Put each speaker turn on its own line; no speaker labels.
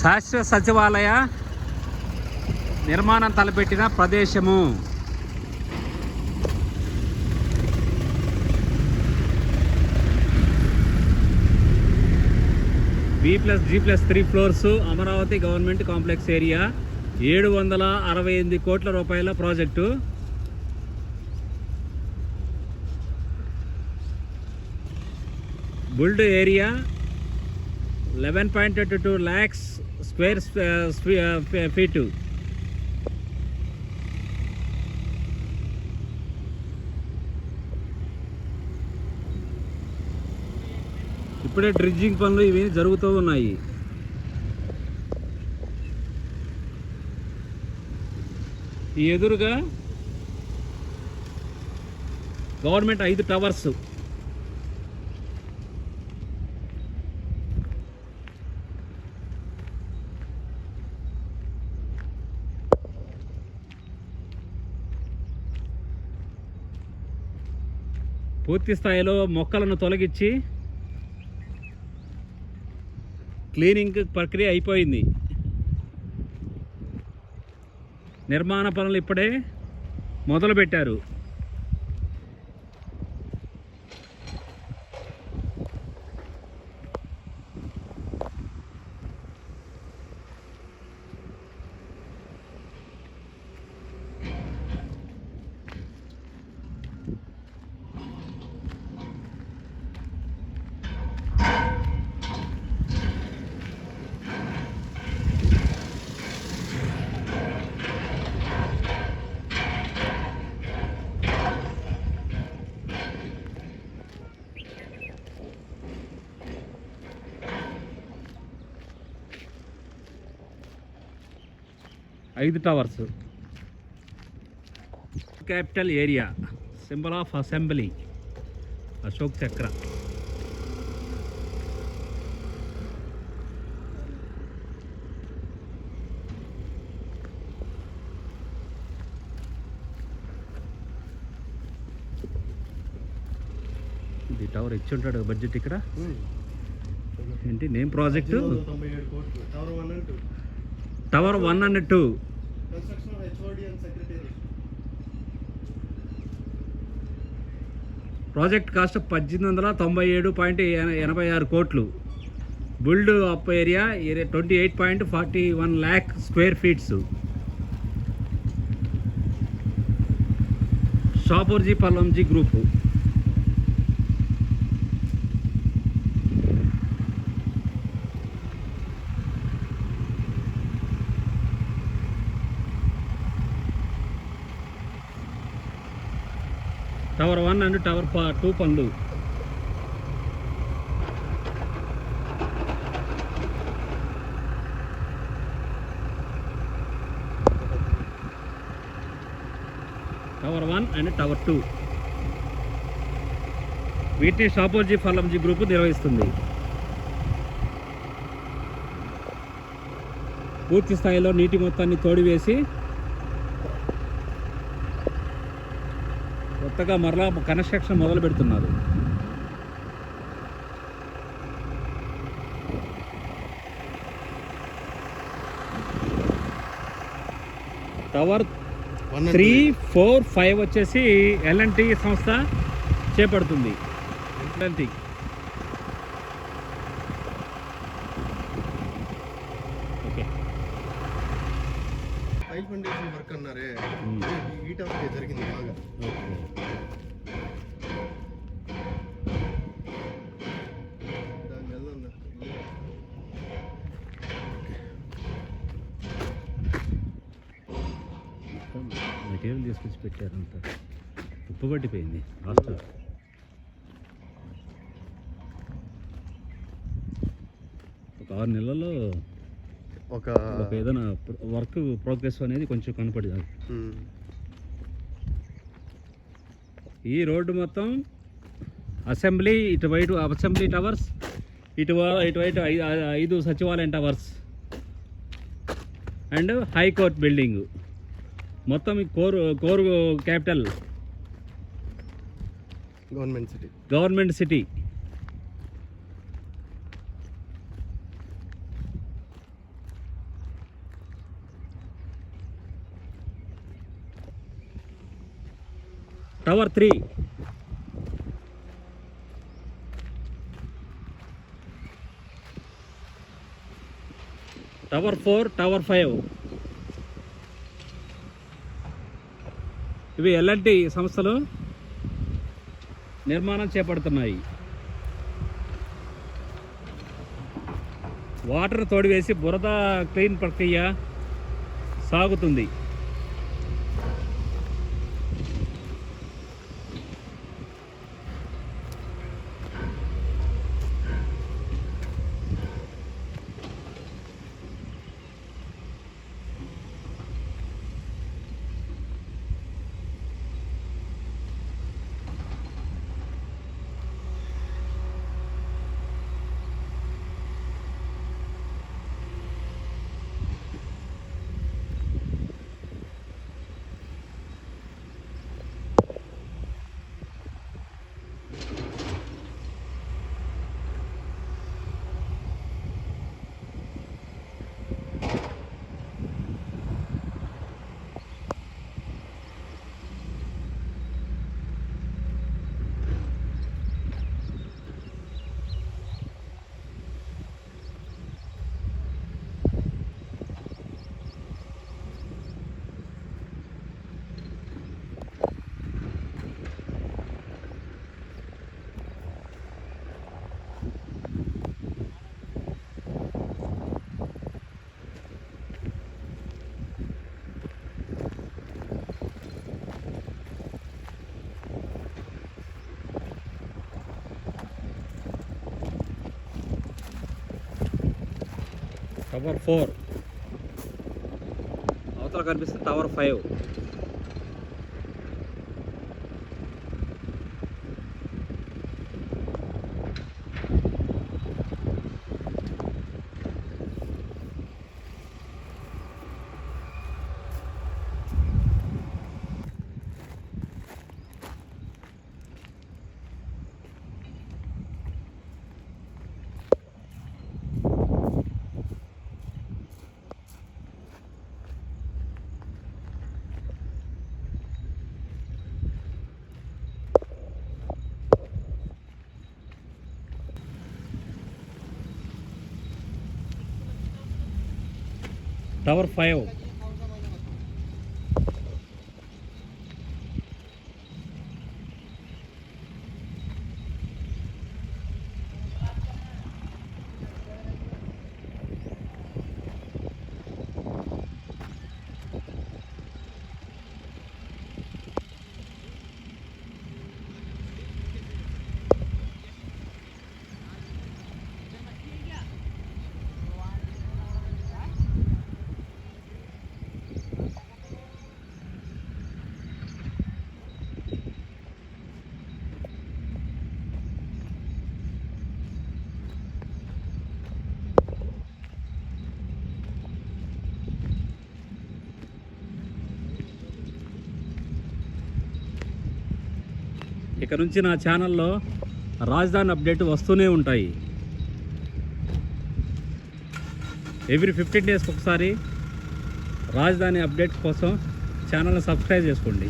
శాస్త్ర సచివాలయ నిర్మాణం తలపెట్టిన ప్రదేశము. B plus G plus three floors Amaravati government complex area. ఏడు వందల అరవై ఎనిమిది కోట్ల రూపాయల project. Built area eleven point two lakhs square feet ఇప్పుడే డ్రిడ్జింగ్ పనులు ఇవి జరుగుతూ ఉన్నాయి. ఈ ఎదురుగా గవర్నమెంట్ ఐదు టవర్స్ పూర్తి స్థాయిలో మొక్కలను తొలగించి క్లీనింగ్ ప్రక్రియ అయిపోయింది. నిర్మాణ పనులు ఇప్పుడే మొదలుపెట్టారు. ఐదు towers. Capital area symbol of assembly Ashok Chakra ఇది టవర్ ఇచ్చి ఉంటాడు బడ్జెట్ ఇక్కడ? ఏంటి? Name project
tower one and two construction HOD and secretary
project cost పద్దెనిమిది వందల తొంభై ఏడు పాయింట్ ఎనభై ఆరు కోట్లు. Build up area twenty eight point forty one lakh square feets Shapoorji Pallonji group tower one and tower two పనులు tower one and tower two వీటిని షాపోజీ ఫలంజీ గ్రూప్ నిర్వహిస్తుంది. పూర్తి స్థాయిలో నీటి మొత్తాన్ని తోడివేసి కొత్తగా మరలా కన్స్ట్రక్షన్ మొదలు పెడుతున్నారు. టవర్ త్రీ ఫోర్ ఫైవ్ వచ్చేసి ఎల్ఎన్టీ సంస్థ చేపడుతుంది. ఎల్ఎన్టీ
ఫౌండేషన్ వర్క్ అన్నారే. ఈ టవర్ జరిగింది బాగా.
మెటీరియల్ తీసుకొచ్చి పెట్టారంత ఉప్పు పట్టిపోయింది. లాస్ట్ ఒక ఆరు నెలల్లో
ఒక
ఏదైనా వర్క్ ప్రోగ్రెస్ అనేది కొంచెం కనపడింది. ఈ రోడ్డు మొత్తం అసెంబ్లీ ఇటువైపు అసెంబ్లీ టవర్స్ ఇటు ఇటువైపు ఐదు సచివాలయం towers and high court building. మొత్తం core core capital.
Government city.
Government city. Tower three. Tower four tower five. ఇవి ఎలాంటి సంస్థలు నిర్మాణం చేపడుతున్నాయి. వాటర్ తోడివేసి బురద క్లీన్ ప్రక్రియ సాగుతుంది. Tower four. అవతల కనిపిస్తుంది టవర్ ఫైవ్. టవర్ ఫైవ్ ఇక నుంచి నా ఛానల్లో రాజధాని అప్డేట్ వస్తూనే ఉంటాయి. ఎవ్రీ ఫిఫ్టీన్ డేస్కి ఒకసారి రాజధాని అప్డేట్ కోసం ఛానల్ని సబ్స్క్రైబ్ చేసుకోండి.